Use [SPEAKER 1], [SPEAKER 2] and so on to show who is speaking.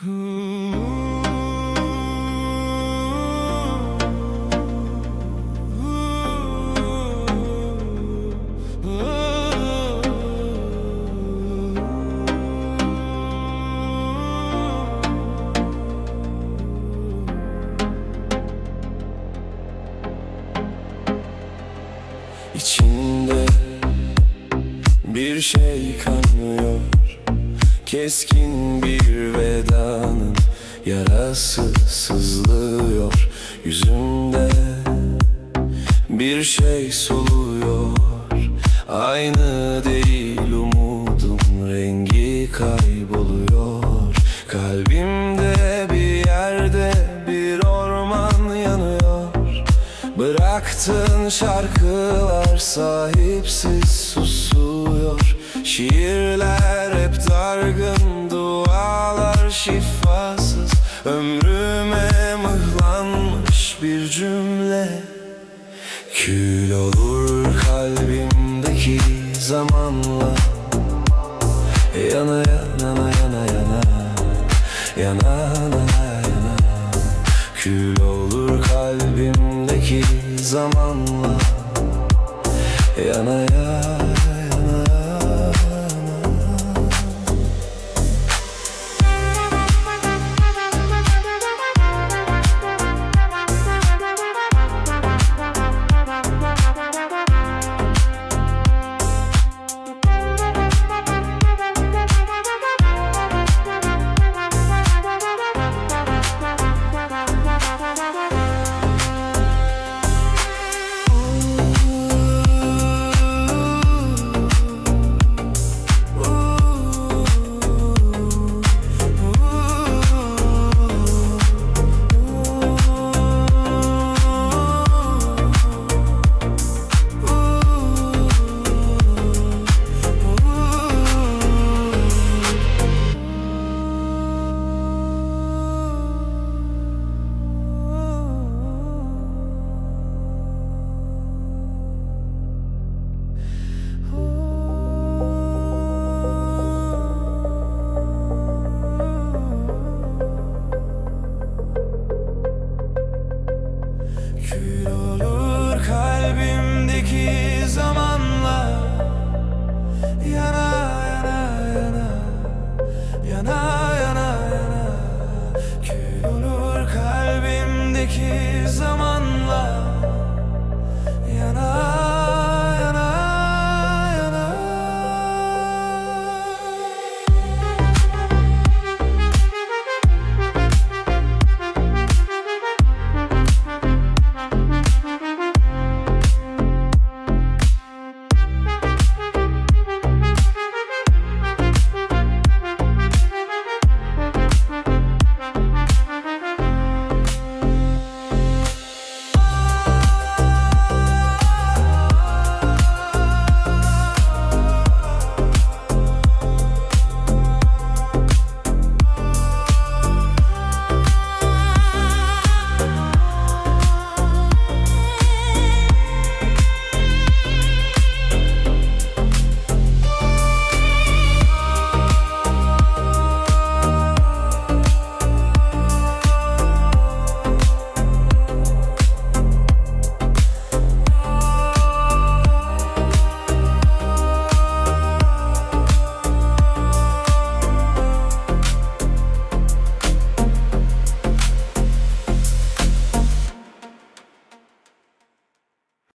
[SPEAKER 1] İçinde bir şey kanıyor Keskin bir vedanın yarası sızlıyor Yüzümde. Bir şey soluyor Aynı değil umudum rengi kayboluyor. Kalbimde bir yerde bir orman yanıyor. Bıraktığın şarkılar sahipsiz susuyor Şiirler hep dargın, dualar şifasız. Ömrüme mıhlanmış bir cümle. Kül olur kalbimdeki zamanla. Yana yana yana yana. Yana yana yana. Kül olur kalbimdeki zamanla. Yana yana Kül olur kalbimdeki zamanla